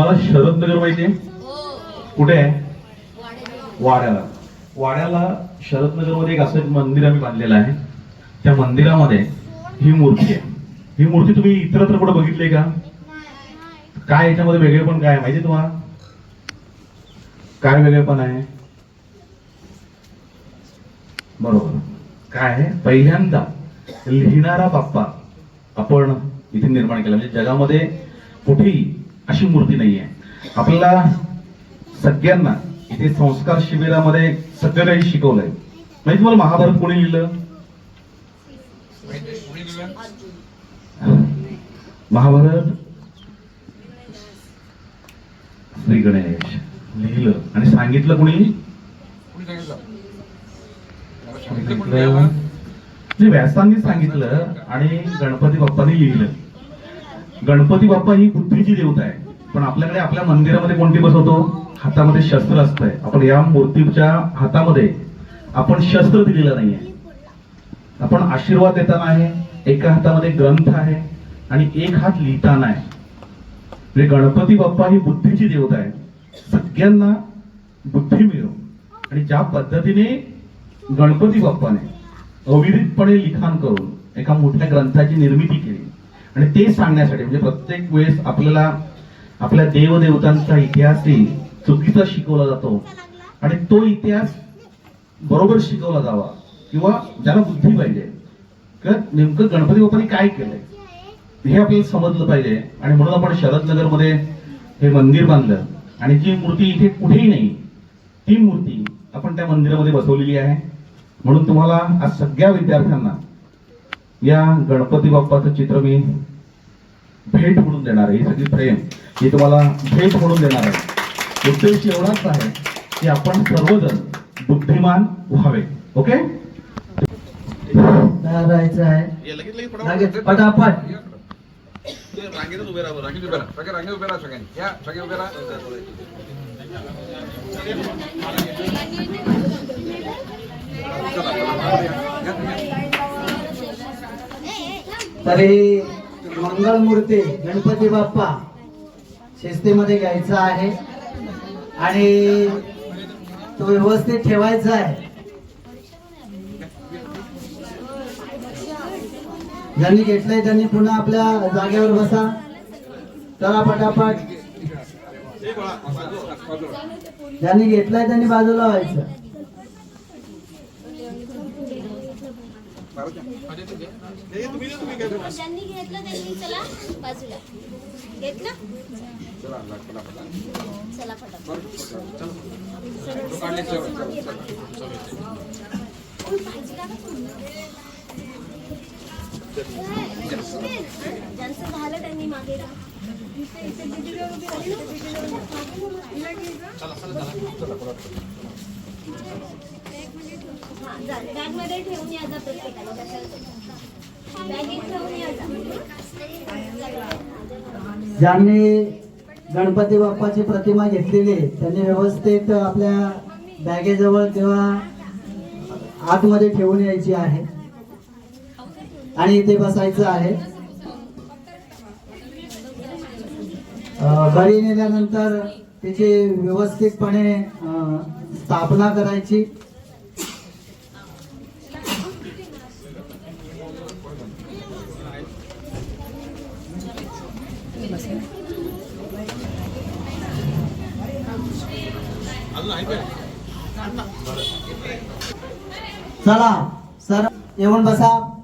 मला शरद नगर माहितीये कुठे आहे? वाड्याला. वाड्याला. शरद नगरमध्ये एक असं एक मंदिर आम्ही बांधलेलं आहे. त्या मंदिरामध्ये ही मूर्ती आहे. ही मूर्ती तुम्ही इतरत्र कुठे बघितली का? काय याच्यामध्ये वेगळेपण काय आहे? माहिती तुम्हाला? काय वेगळेपण आहे? बरोबर. काय आहे? पहिल्यांदा लिहिणारा बाप्पा आपण इथे निर्माण केला. म्हणजे जगामध्ये कुठेही अशी मूर्ती नाहीये. आपल्याला सगळ्यांना इथे संस्कार शिबिरामध्ये सगळं काही शिकवलंय. म्हणजे तुम्हाला महाभारत कोणी लिहिलं? महाभारत? श्री गणेश. लिहिलं. आणि सांगितलं कोणी? म्हणजे व्यासांनी सांगितलं आणि गणपती बाप्पांनी लिहिलं. गणपती बाप्पा ही बुद्धीची देवता आहे पण आपल्याकडे आपल्या मंदिरामध्ये कोणती बसवतो हातामध्ये शस्त्र असतंय. आपण या मूर्तीच्या हातामध्ये आपण शस्त्र दिलेलं नाहीये. आपण आशीर्वाद देताना आहे एका हातामध्ये ग्रंथ आहे आणि एक हात लिहिताना आहे. म्हणजे गणपती बाप्पा ही बुद्धीची देवता आहे सगळ्यांना बुद्धी मिळो. आणि ज्या पद्धतीने गणपती बाप्पाने अविरितपणे लिखाण करून एका मोठ्या ग्रंथाची निर्मिती केली. आणि ते सांगण्यासाठी म्हणजे प्रत्येक वेळेस आपल्याला आपल्या देवदेवतांचा इतिहासही चुकीचा शिकवला जातो. आणि तो इतिहास बरोबर शिकवला जावा किंवा ज्याला बुद्धी पाहिजे. किंवा नेमकं गणपती बाप्पाने काय केलंय? हे आपल्याला समजलं पाहिजे. आणि म्हणून आपण शरदनगरमध्ये हे मंदिर बांधलं. आणि जी मूर्ती इथे कुठेही नाही ती मूर्ती आपण त्या मंदिरामध्ये बसवलेली आहे. म्हणून तुम्हाला आज सगळ्या विद्यार्थ्यांना या गणपती बाप्पाचं चित्र मी भेट म्हणून देणार आहे. ही सगळी प्रेम ही तुम्हाला भेट म्हणून देणार आहे. उद्देश एवढाच आहे की आपण सर्वजण बुद्धिमान व्हावे. ओके? राहायचं आहे. लगेच पटापट. रांगेतच उभे राहा रांगेत उभे राहा. सगळे रांगेत उभे राहा सगळ्यांनी. या सगळे उभे राहा. तरी मंगळमूर्ती गणपती बाप्पा शिस्तीमध्ये घ्यायचा आहे. आणि तो व्यवस्थित ठेवायचा आहे. ज्यांनी घेतलंय त्यांनी पुन्हा आपल्या जागेवर बसा. चला पटापट. ज्यांनी घेतलंय त्यांनी बाजूला व्हायचं. ज्यांनी घेतलं त्यांनी चला बाजूला घेतलं चला ज्यांचं झालं त्यांनी मागे बॅग ठेवून या जा प्रत्येकाला बॅगेत ठेवून या जा. ज्यांनी गणपती बाप्पाची प्रतिमा घेतलेली त्यांनी व्यवस्थित आपल्या बॅगेजवळ किंवा आतमध्ये ठेवून यायची आहे. आणि इथे बसायचं आहे. घरी नेल्यानंतर तिची व्यवस्थितपणे स्थापना करायची. चला सर येऊन बसा.